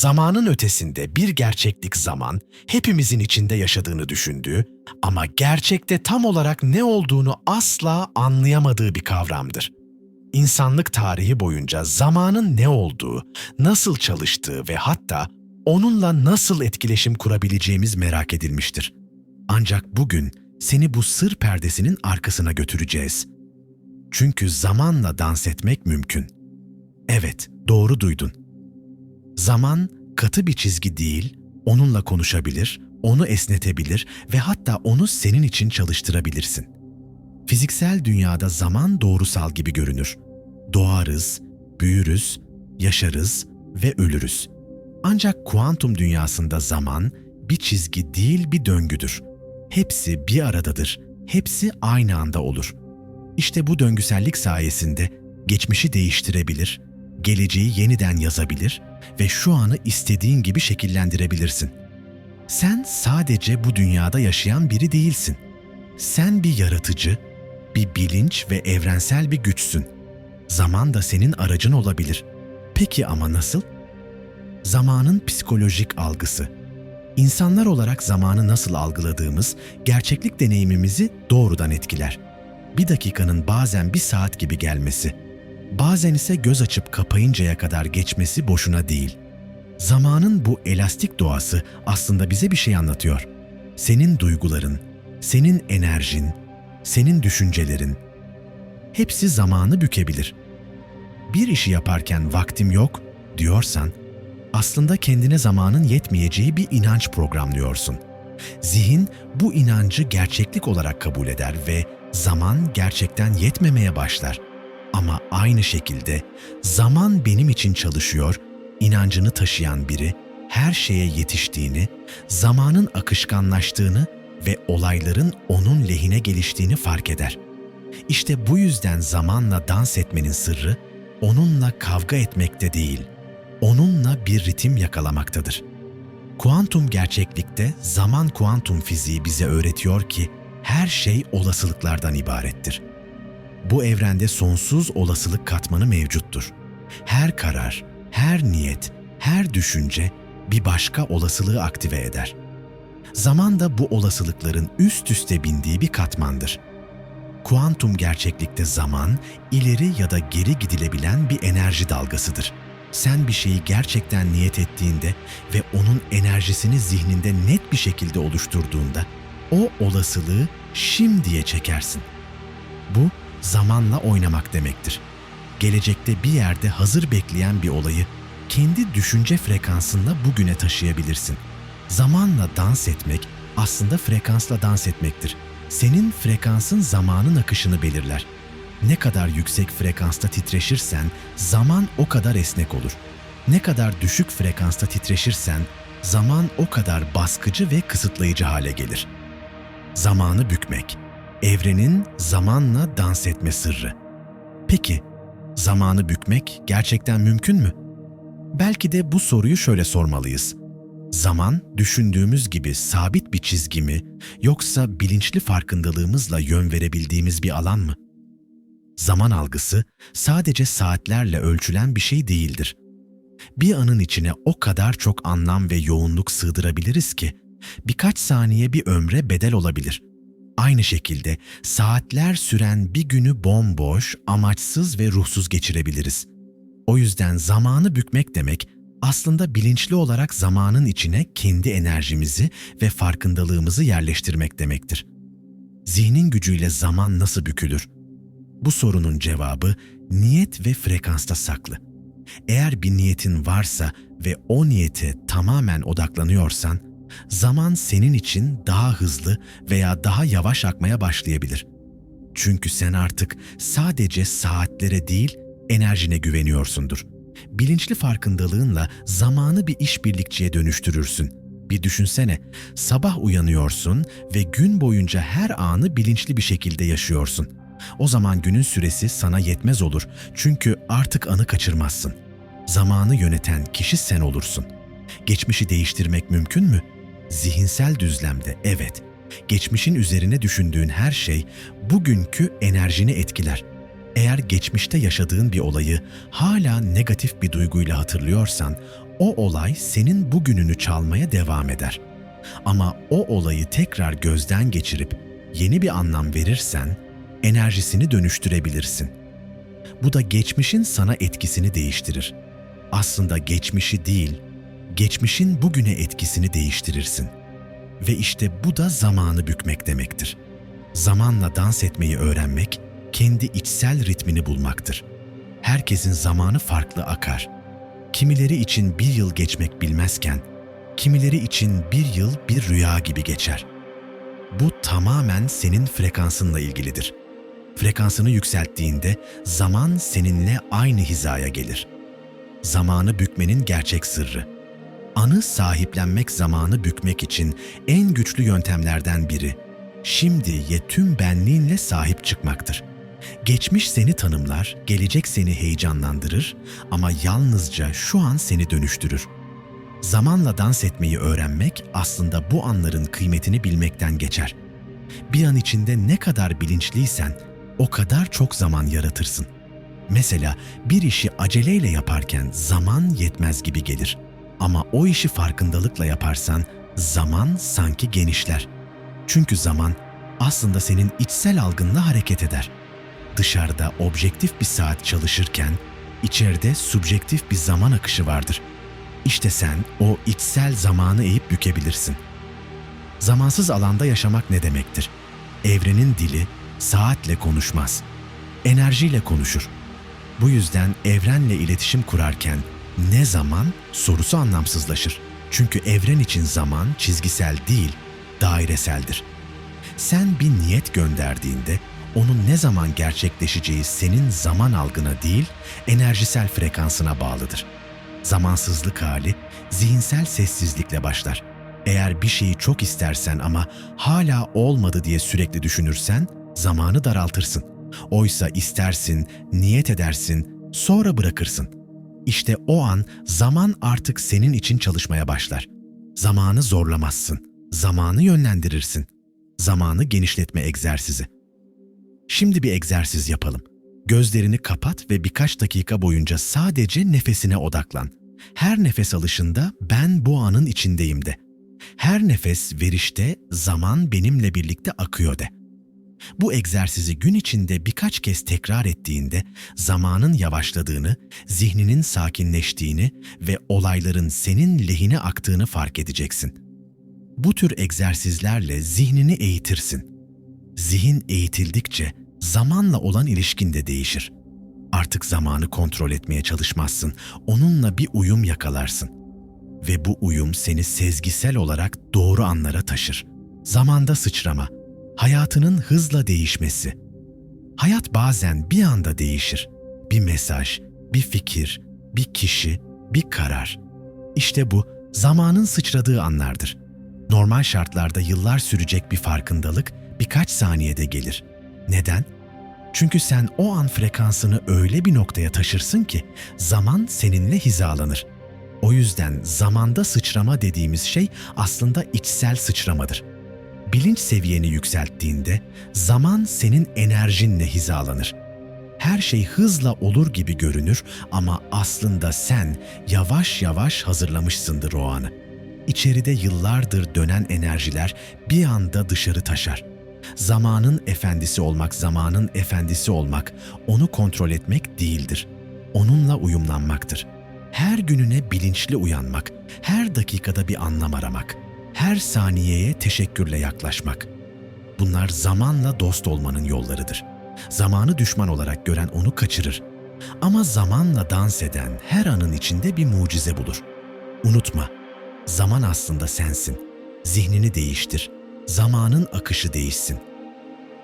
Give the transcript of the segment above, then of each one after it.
zamanın ötesinde bir gerçeklik zaman hepimizin içinde yaşadığını düşündüğü ama gerçekte tam olarak ne olduğunu asla anlayamadığı bir kavramdır. İnsanlık tarihi boyunca zamanın ne olduğu, nasıl çalıştığı ve hatta onunla nasıl etkileşim kurabileceğimiz merak edilmiştir. Ancak bugün seni bu sır perdesinin arkasına götüreceğiz. Çünkü zamanla dans etmek mümkün. Evet, doğru duydun. Zaman katı bir çizgi değil, onunla konuşabilir, onu esnetebilir ve hatta onu senin için çalıştırabilirsin. Fiziksel dünyada zaman doğrusal gibi görünür. Doğarız, büyürüz, yaşarız ve ölürüz. Ancak kuantum dünyasında zaman bir çizgi değil bir döngüdür. Hepsi bir aradadır. Hepsi aynı anda olur. İşte bu döngüsellik sayesinde geçmişi değiştirebilir, geleceği yeniden yazabilir ve şu anı istediğin gibi şekillendirebilirsin. Sen sadece bu dünyada yaşayan biri değilsin. Sen bir yaratıcı, bir bilinç ve evrensel bir güçsün. Zaman da senin aracın olabilir. Peki ama nasıl? Zamanın psikolojik algısı. İnsanlar olarak zamanı nasıl algıladığımız gerçeklik deneyimimizi doğrudan etkiler. Bir dakikanın bazen bir saat gibi gelmesi, bazen ise göz açıp kapayıncaya kadar geçmesi boşuna değil. Zamanın bu elastik doğası aslında bize bir şey anlatıyor. Senin duyguların, senin enerjin, senin düşüncelerin hepsi zamanı bükebilir. Bir işi yaparken vaktim yok diyorsan aslında kendine zamanın yetmeyeceği bir inanç programlıyorsun. Zihin bu inancı gerçeklik olarak kabul eder ve zaman gerçekten yetmemeye başlar. Ama aynı şekilde zaman benim için çalışıyor, inancını taşıyan biri her şeye yetiştiğini, zamanın akışkanlaştığını ve olayların onun lehine geliştiğini fark eder. İşte bu yüzden zamanla dans etmenin sırrı onunla kavga etmekte değil, onunla bir ritim yakalamaktadır. Kuantum gerçeklikte zaman kuantum fiziği bize öğretiyor ki her şey olasılıklardan ibarettir. Bu evrende sonsuz olasılık katmanı mevcuttur. Her karar, her niyet, her düşünce bir başka olasılığı aktive eder. Zaman da bu olasılıkların üst üste bindiği bir katmandır. Kuantum gerçeklikte zaman, ileri ya da geri gidilebilen bir enerji dalgasıdır. Sen bir şeyi gerçekten niyet ettiğinde ve onun enerjisini zihninde net bir şekilde oluşturduğunda o olasılığı şimdiye çekersin. Bu zamanla oynamak demektir. Gelecekte bir yerde hazır bekleyen bir olayı kendi düşünce frekansınla bugüne taşıyabilirsin. Zamanla dans etmek aslında frekansla dans etmektir. Senin frekansın zamanın akışını belirler. Ne kadar yüksek frekansta titreşirsen zaman o kadar esnek olur. Ne kadar düşük frekansta titreşirsen zaman o kadar baskıcı ve kısıtlayıcı hale gelir. Zamanı bükmek. Evrenin zamanla dans etme sırrı. Peki, zamanı bükmek gerçekten mümkün mü? Belki de bu soruyu şöyle sormalıyız. Zaman düşündüğümüz gibi sabit bir çizgi mi yoksa bilinçli farkındalığımızla yön verebildiğimiz bir alan mı? Zaman algısı sadece saatlerle ölçülen bir şey değildir. Bir anın içine o kadar çok anlam ve yoğunluk sığdırabiliriz ki birkaç saniye bir ömre bedel olabilir. Aynı şekilde saatler süren bir günü bomboş, amaçsız ve ruhsuz geçirebiliriz. O yüzden zamanı bükmek demek aslında bilinçli olarak zamanın içine kendi enerjimizi ve farkındalığımızı yerleştirmek demektir. Zihnin gücüyle zaman nasıl bükülür? Bu sorunun cevabı niyet ve frekansta saklı. Eğer bir niyetin varsa ve o niyete tamamen odaklanıyorsan, zaman senin için daha hızlı veya daha yavaş akmaya başlayabilir. Çünkü sen artık sadece saatlere değil, enerjine güveniyorsundur. Bilinçli farkındalığınla zamanı bir işbirlikçiye dönüştürürsün. Bir düşünsene, sabah uyanıyorsun ve gün boyunca her anı bilinçli bir şekilde yaşıyorsun. O zaman günün süresi sana yetmez olur çünkü artık anı kaçırmazsın. Zamanı yöneten kişi sen olursun. Geçmişi değiştirmek mümkün mü? Zihinsel düzlemde evet. Geçmişin üzerine düşündüğün her şey bugünkü enerjini etkiler. Eğer geçmişte yaşadığın bir olayı hala negatif bir duyguyla hatırlıyorsan, o olay senin bugününü çalmaya devam eder. Ama o olayı tekrar gözden geçirip yeni bir anlam verirsen enerjisini dönüştürebilirsin. Bu da geçmişin sana etkisini değiştirir. Aslında geçmişi değil, geçmişin bugüne etkisini değiştirirsin. Ve işte bu da zamanı bükmek demektir. Zamanla dans etmeyi öğrenmek, kendi içsel ritmini bulmaktır. Herkesin zamanı farklı akar. Kimileri için bir yıl geçmek bilmezken, kimileri için bir yıl bir rüya gibi geçer. Bu tamamen senin frekansınla ilgilidir. Frekansını yükselttiğinde zaman seninle aynı hizaya gelir. Zamanı bükmenin gerçek sırrı. Anı sahiplenmek zamanı bükmek için en güçlü yöntemlerden biri, şimdiye tüm benliğinle sahip çıkmaktır. Geçmiş seni tanımlar, gelecek seni heyecanlandırır ama yalnızca şu an seni dönüştürür. Zamanla dans etmeyi öğrenmek aslında bu anların kıymetini bilmekten geçer. Bir an içinde ne kadar bilinçliysen o kadar çok zaman yaratırsın. Mesela bir işi aceleyle yaparken zaman yetmez gibi gelir. Ama o işi farkındalıkla yaparsan zaman sanki genişler. Çünkü zaman aslında senin içsel algınla hareket eder. Dışarıda objektif bir saat çalışırken içeride subjektif bir zaman akışı vardır. İşte sen o içsel zamanı eğip bükebilirsin. Zamansız alanda yaşamak ne demektir? Evrenin dili saatle konuşmaz. Enerjiyle konuşur. Bu yüzden evrenle iletişim kurarken ne zaman sorusu anlamsızlaşır. Çünkü evren için zaman çizgisel değil, daireseldir. Sen bir niyet gönderdiğinde onun ne zaman gerçekleşeceği senin zaman algına değil, enerjisel frekansına bağlıdır. Zamansızlık hali zihinsel sessizlikle başlar. Eğer bir şeyi çok istersen ama hala olmadı diye sürekli düşünürsen zamanı daraltırsın. Oysa istersin, niyet edersin, sonra bırakırsın. İşte o an zaman artık senin için çalışmaya başlar. Zamanı zorlamazsın, zamanı yönlendirirsin. Zamanı genişletme egzersizi. Şimdi bir egzersiz yapalım. Gözlerini kapat ve birkaç dakika boyunca sadece nefesine odaklan. Her nefes alışında ben bu anın içindeyim de. Her nefes verişte zaman benimle birlikte akıyor de. Bu egzersizi gün içinde birkaç kez tekrar ettiğinde zamanın yavaşladığını, zihninin sakinleştiğini ve olayların senin lehine aktığını fark edeceksin. Bu tür egzersizlerle zihnini eğitirsin. Zihin eğitildikçe zamanla olan ilişkin de değişir. Artık zamanı kontrol etmeye çalışmazsın, onunla bir uyum yakalarsın. Ve bu uyum seni sezgisel olarak doğru anlara taşır. Zamanda sıçrama, hayatının hızla değişmesi. Hayat bazen bir anda değişir. Bir mesaj, bir fikir, bir kişi, bir karar. İşte bu zamanın sıçradığı anlardır. Normal şartlarda yıllar sürecek bir farkındalık birkaç saniyede gelir. Neden? Çünkü sen o an frekansını öyle bir noktaya taşırsın ki zaman seninle hizalanır. O yüzden zamanda sıçrama dediğimiz şey aslında içsel sıçramadır. Bilinç seviyeni yükselttiğinde zaman senin enerjinle hizalanır. Her şey hızla olur gibi görünür ama aslında sen yavaş yavaş hazırlamışsındır o anı. İçeride yıllardır dönen enerjiler bir anda dışarı taşar. Zamanın efendisi olmak, zamanın efendisi olmak, onu kontrol etmek değildir. Onunla uyumlanmaktır. Her gününe bilinçli uyanmak, her dakikada bir anlam aramak, her saniyeye teşekkürle yaklaşmak. Bunlar zamanla dost olmanın yollarıdır. Zamanı düşman olarak gören onu kaçırır. Ama zamanla dans eden her anın içinde bir mucize bulur. Unutma, zaman aslında sensin. Zihnini değiştir.'' zamanın akışı değişsin.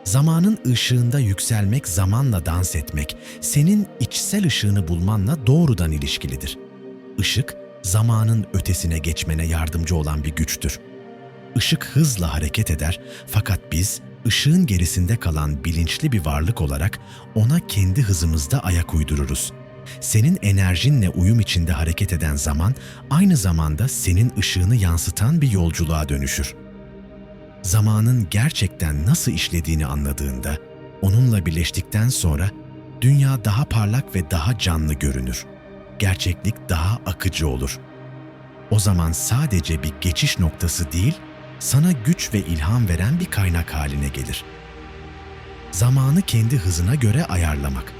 Zamanın ışığında yükselmek, zamanla dans etmek, senin içsel ışığını bulmanla doğrudan ilişkilidir. Işık, zamanın ötesine geçmene yardımcı olan bir güçtür. Işık hızla hareket eder fakat biz ışığın gerisinde kalan bilinçli bir varlık olarak ona kendi hızımızda ayak uydururuz. Senin enerjinle uyum içinde hareket eden zaman aynı zamanda senin ışığını yansıtan bir yolculuğa dönüşür zamanın gerçekten nasıl işlediğini anladığında, onunla birleştikten sonra dünya daha parlak ve daha canlı görünür. Gerçeklik daha akıcı olur. o zaman sadece bir geçiş noktası değil, sana güç ve ilham veren bir kaynak haline gelir. Zamanı kendi hızına göre ayarlamak.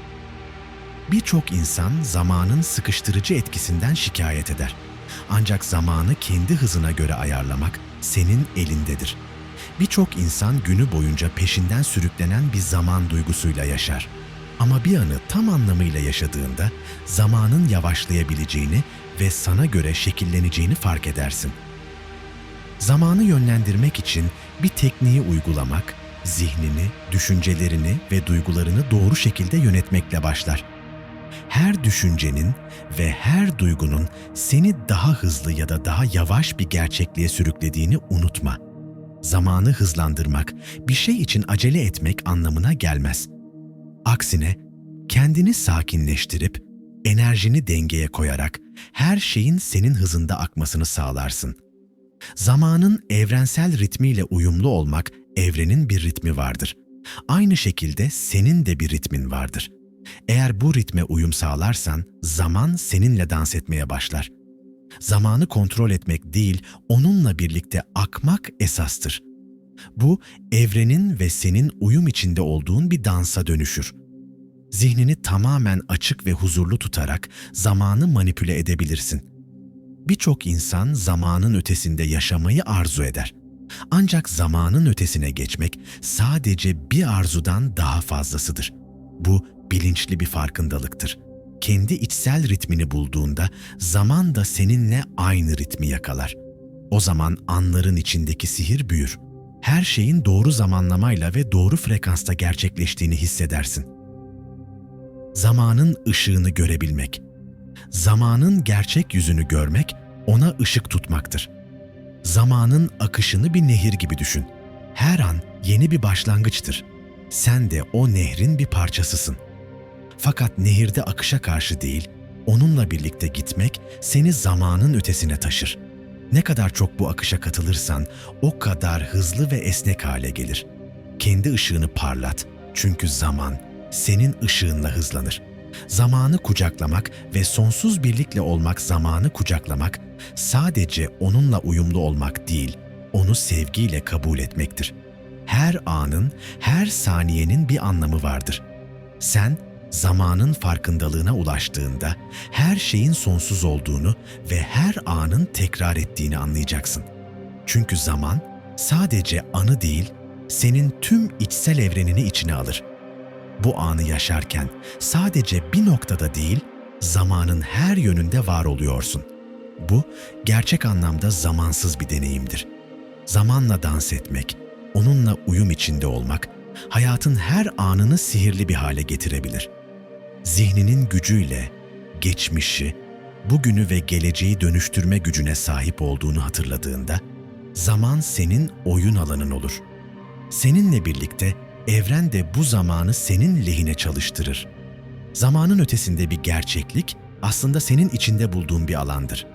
Birçok insan zamanın sıkıştırıcı etkisinden şikayet eder. Ancak zamanı kendi hızına göre ayarlamak senin elindedir. Birçok insan günü boyunca peşinden sürüklenen bir zaman duygusuyla yaşar. Ama bir anı tam anlamıyla yaşadığında zamanın yavaşlayabileceğini ve sana göre şekilleneceğini fark edersin. Zamanı yönlendirmek için bir tekniği uygulamak, zihnini, düşüncelerini ve duygularını doğru şekilde yönetmekle başlar. Her düşüncenin ve her duygunun seni daha hızlı ya da daha yavaş bir gerçekliğe sürüklediğini unutma. Zamanı hızlandırmak, bir şey için acele etmek anlamına gelmez. Aksine kendini sakinleştirip enerjini dengeye koyarak her şeyin senin hızında akmasını sağlarsın. Zamanın evrensel ritmiyle uyumlu olmak evrenin bir ritmi vardır. Aynı şekilde senin de bir ritmin vardır. Eğer bu ritme uyum sağlarsan zaman seninle dans etmeye başlar. Zamanı kontrol etmek değil, onunla birlikte akmak esastır. Bu evrenin ve senin uyum içinde olduğun bir dansa dönüşür. Zihnini tamamen açık ve huzurlu tutarak zamanı manipüle edebilirsin. Birçok insan zamanın ötesinde yaşamayı arzu eder. Ancak zamanın ötesine geçmek sadece bir arzudan daha fazlasıdır. Bu bilinçli bir farkındalıktır. Kendi içsel ritmini bulduğunda zaman da seninle aynı ritmi yakalar. O zaman anların içindeki sihir büyür. Her şeyin doğru zamanlamayla ve doğru frekansta gerçekleştiğini hissedersin. Zamanın ışığını görebilmek. Zamanın gerçek yüzünü görmek ona ışık tutmaktır. Zamanın akışını bir nehir gibi düşün. Her an yeni bir başlangıçtır. Sen de o nehrin bir parçasısın. Fakat nehirde akışa karşı değil, onunla birlikte gitmek seni zamanın ötesine taşır. Ne kadar çok bu akışa katılırsan o kadar hızlı ve esnek hale gelir. Kendi ışığını parlat çünkü zaman senin ışığınla hızlanır. Zamanı kucaklamak ve sonsuz birlikle olmak zamanı kucaklamak sadece onunla uyumlu olmak değil, onu sevgiyle kabul etmektir. Her anın, her saniyenin bir anlamı vardır. Sen zamanın farkındalığına ulaştığında her şeyin sonsuz olduğunu ve her anın tekrar ettiğini anlayacaksın. Çünkü zaman sadece anı değil, senin tüm içsel evrenini içine alır. Bu anı yaşarken sadece bir noktada değil, zamanın her yönünde var oluyorsun. Bu gerçek anlamda zamansız bir deneyimdir. Zamanla dans etmek, onunla uyum içinde olmak, hayatın her anını sihirli bir hale getirebilir. Zihninin gücüyle geçmişi, bugünü ve geleceği dönüştürme gücüne sahip olduğunu hatırladığında, zaman senin oyun alanın olur. Seninle birlikte evren de bu zamanı senin lehine çalıştırır. Zamanın ötesinde bir gerçeklik aslında senin içinde bulduğun bir alandır.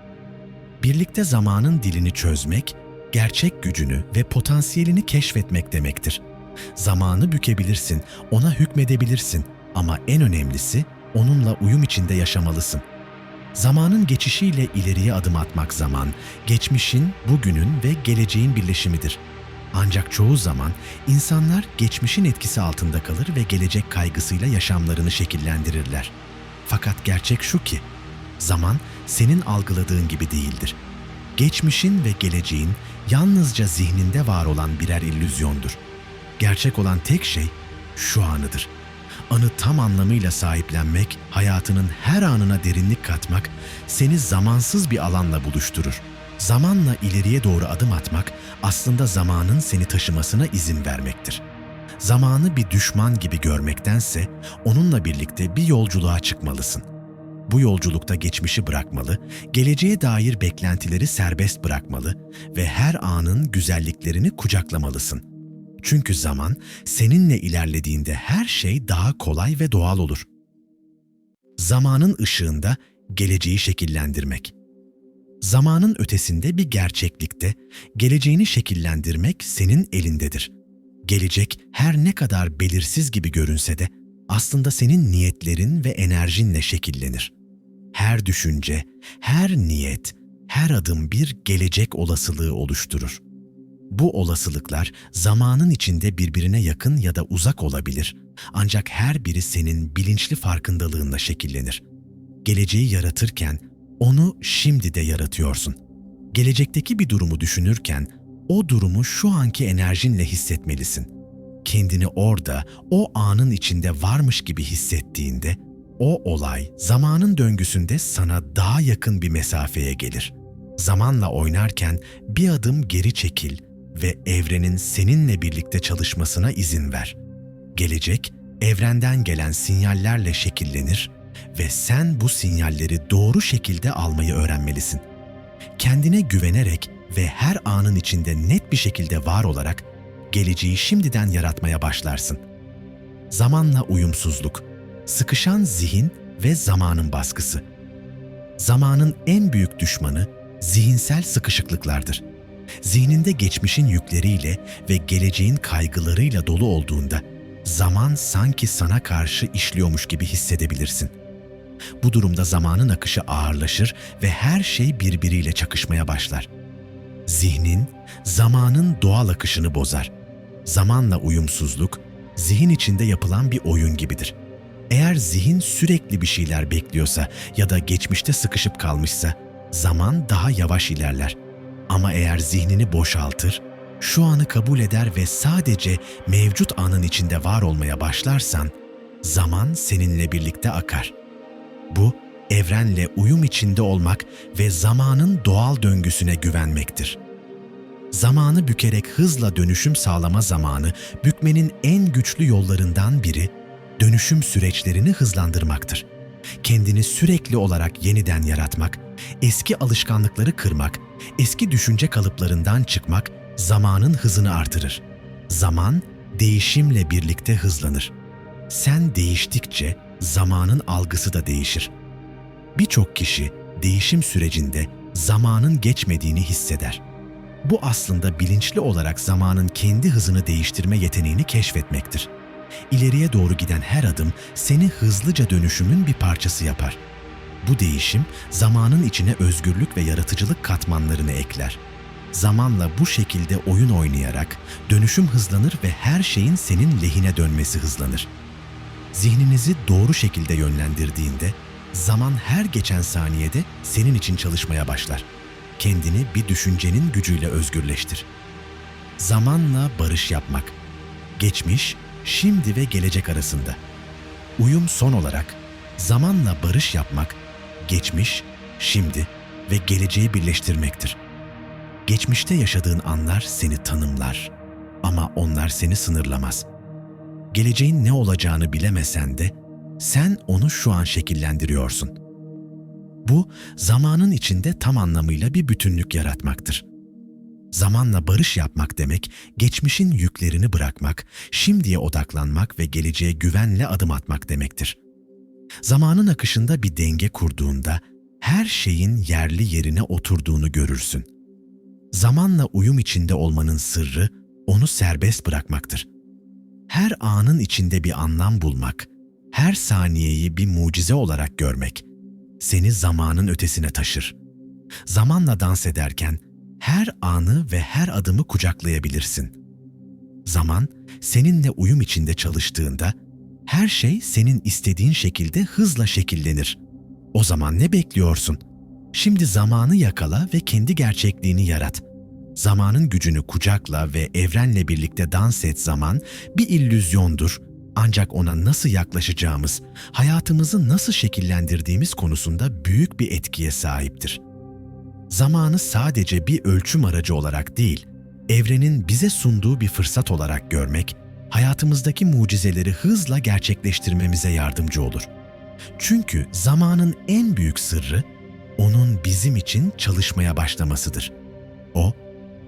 Birlikte zamanın dilini çözmek, gerçek gücünü ve potansiyelini keşfetmek demektir. Zamanı bükebilirsin, ona hükmedebilirsin ama en önemlisi onunla uyum içinde yaşamalısın. Zamanın geçişiyle ileriye adım atmak zaman, geçmişin, bugünün ve geleceğin birleşimidir. Ancak çoğu zaman insanlar geçmişin etkisi altında kalır ve gelecek kaygısıyla yaşamlarını şekillendirirler. Fakat gerçek şu ki, zaman senin algıladığın gibi değildir. Geçmişin ve geleceğin yalnızca zihninde var olan birer illüzyondur. Gerçek olan tek şey şu anıdır. Anı tam anlamıyla sahiplenmek, hayatının her anına derinlik katmak seni zamansız bir alanla buluşturur. Zamanla ileriye doğru adım atmak aslında zamanın seni taşımasına izin vermektir. Zamanı bir düşman gibi görmektense onunla birlikte bir yolculuğa çıkmalısın. Bu yolculukta geçmişi bırakmalı, geleceğe dair beklentileri serbest bırakmalı ve her anın güzelliklerini kucaklamalısın. Çünkü zaman seninle ilerlediğinde her şey daha kolay ve doğal olur. Zamanın ışığında geleceği şekillendirmek. Zamanın ötesinde bir gerçeklikte geleceğini şekillendirmek senin elindedir. Gelecek her ne kadar belirsiz gibi görünse de aslında senin niyetlerin ve enerjinle şekillenir. Her düşünce, her niyet, her adım bir gelecek olasılığı oluşturur. Bu olasılıklar zamanın içinde birbirine yakın ya da uzak olabilir. Ancak her biri senin bilinçli farkındalığınla şekillenir. Geleceği yaratırken onu şimdi de yaratıyorsun. Gelecekteki bir durumu düşünürken o durumu şu anki enerjinle hissetmelisin. Kendini orada, o anın içinde varmış gibi hissettiğinde o olay zamanın döngüsünde sana daha yakın bir mesafeye gelir. Zamanla oynarken bir adım geri çekil ve evrenin seninle birlikte çalışmasına izin ver. Gelecek, evrenden gelen sinyallerle şekillenir ve sen bu sinyalleri doğru şekilde almayı öğrenmelisin. Kendine güvenerek ve her anın içinde net bir şekilde var olarak geleceği şimdiden yaratmaya başlarsın. Zamanla uyumsuzluk, sıkışan zihin ve zamanın baskısı. Zamanın en büyük düşmanı zihinsel sıkışıklıklardır. Zihninde geçmişin yükleriyle ve geleceğin kaygılarıyla dolu olduğunda zaman sanki sana karşı işliyormuş gibi hissedebilirsin. Bu durumda zamanın akışı ağırlaşır ve her şey birbiriyle çakışmaya başlar. Zihnin zamanın doğal akışını bozar. Zamanla uyumsuzluk zihin içinde yapılan bir oyun gibidir. Eğer zihin sürekli bir şeyler bekliyorsa ya da geçmişte sıkışıp kalmışsa zaman daha yavaş ilerler. Ama eğer zihnini boşaltır, şu anı kabul eder ve sadece mevcut anın içinde var olmaya başlarsan, zaman seninle birlikte akar. Bu, evrenle uyum içinde olmak ve zamanın doğal döngüsüne güvenmektir. Zamanı bükerek hızla dönüşüm sağlama zamanı, bükmenin en güçlü yollarından biri, dönüşüm süreçlerini hızlandırmaktır. Kendini sürekli olarak yeniden yaratmak, eski alışkanlıkları kırmak, eski düşünce kalıplarından çıkmak zamanın hızını artırır. Zaman değişimle birlikte hızlanır. Sen değiştikçe zamanın algısı da değişir. Birçok kişi değişim sürecinde zamanın geçmediğini hisseder. Bu aslında bilinçli olarak zamanın kendi hızını değiştirme yeteneğini keşfetmektir. İleriye doğru giden her adım seni hızlıca dönüşümün bir parçası yapar. Bu değişim zamanın içine özgürlük ve yaratıcılık katmanlarını ekler. Zamanla bu şekilde oyun oynayarak dönüşüm hızlanır ve her şeyin senin lehine dönmesi hızlanır. Zihninizi doğru şekilde yönlendirdiğinde zaman her geçen saniyede senin için çalışmaya başlar. Kendini bir düşüncenin gücüyle özgürleştir. Zamanla barış yapmak. Geçmiş, şimdi ve gelecek arasında. Uyum son olarak zamanla barış yapmak, geçmiş, şimdi ve geleceği birleştirmektir. Geçmişte yaşadığın anlar seni tanımlar ama onlar seni sınırlamaz. Geleceğin ne olacağını bilemesen de sen onu şu an şekillendiriyorsun. Bu zamanın içinde tam anlamıyla bir bütünlük yaratmaktır. Zamanla barış yapmak demek, geçmişin yüklerini bırakmak, şimdiye odaklanmak ve geleceğe güvenle adım atmak demektir. Zamanın akışında bir denge kurduğunda her şeyin yerli yerine oturduğunu görürsün. Zamanla uyum içinde olmanın sırrı onu serbest bırakmaktır. Her anın içinde bir anlam bulmak, her saniyeyi bir mucize olarak görmek seni zamanın ötesine taşır. Zamanla dans ederken her anı ve her adımı kucaklayabilirsin. Zaman seninle uyum içinde çalıştığında her şey senin istediğin şekilde hızla şekillenir. O zaman ne bekliyorsun? Şimdi zamanı yakala ve kendi gerçekliğini yarat. Zamanın gücünü kucakla ve evrenle birlikte dans et zaman bir illüzyondur. Ancak ona nasıl yaklaşacağımız, hayatımızı nasıl şekillendirdiğimiz konusunda büyük bir etkiye sahiptir. Zamanı sadece bir ölçüm aracı olarak değil, evrenin bize sunduğu bir fırsat olarak görmek, hayatımızdaki mucizeleri hızla gerçekleştirmemize yardımcı olur. Çünkü zamanın en büyük sırrı onun bizim için çalışmaya başlamasıdır. O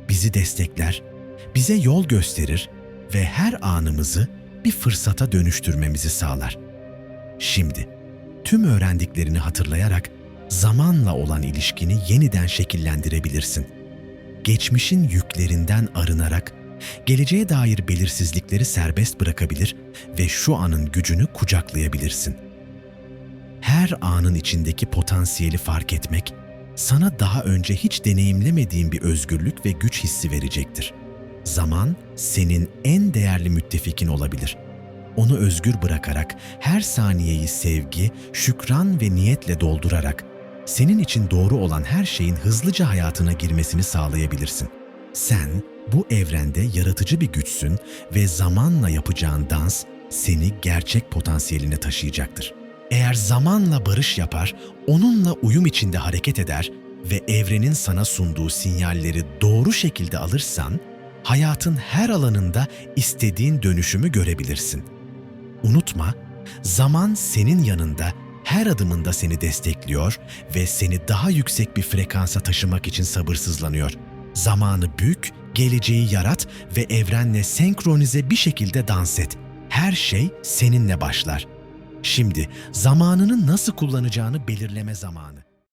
bizi destekler, bize yol gösterir ve her anımızı bir fırsata dönüştürmemizi sağlar. Şimdi tüm öğrendiklerini hatırlayarak zamanla olan ilişkini yeniden şekillendirebilirsin. Geçmişin yüklerinden arınarak geleceğe dair belirsizlikleri serbest bırakabilir ve şu anın gücünü kucaklayabilirsin. Her anın içindeki potansiyeli fark etmek, sana daha önce hiç deneyimlemediğin bir özgürlük ve güç hissi verecektir. Zaman senin en değerli müttefikin olabilir. Onu özgür bırakarak her saniyeyi sevgi, şükran ve niyetle doldurarak senin için doğru olan her şeyin hızlıca hayatına girmesini sağlayabilirsin. Sen bu evrende yaratıcı bir güçsün ve zamanla yapacağın dans seni gerçek potansiyeline taşıyacaktır. Eğer zamanla barış yapar, onunla uyum içinde hareket eder ve evrenin sana sunduğu sinyalleri doğru şekilde alırsan, hayatın her alanında istediğin dönüşümü görebilirsin. Unutma, zaman senin yanında her adımında seni destekliyor ve seni daha yüksek bir frekansa taşımak için sabırsızlanıyor. Zamanı bük, geleceği yarat ve evrenle senkronize bir şekilde dans et. Her şey seninle başlar. Şimdi zamanını nasıl kullanacağını belirleme zamanı.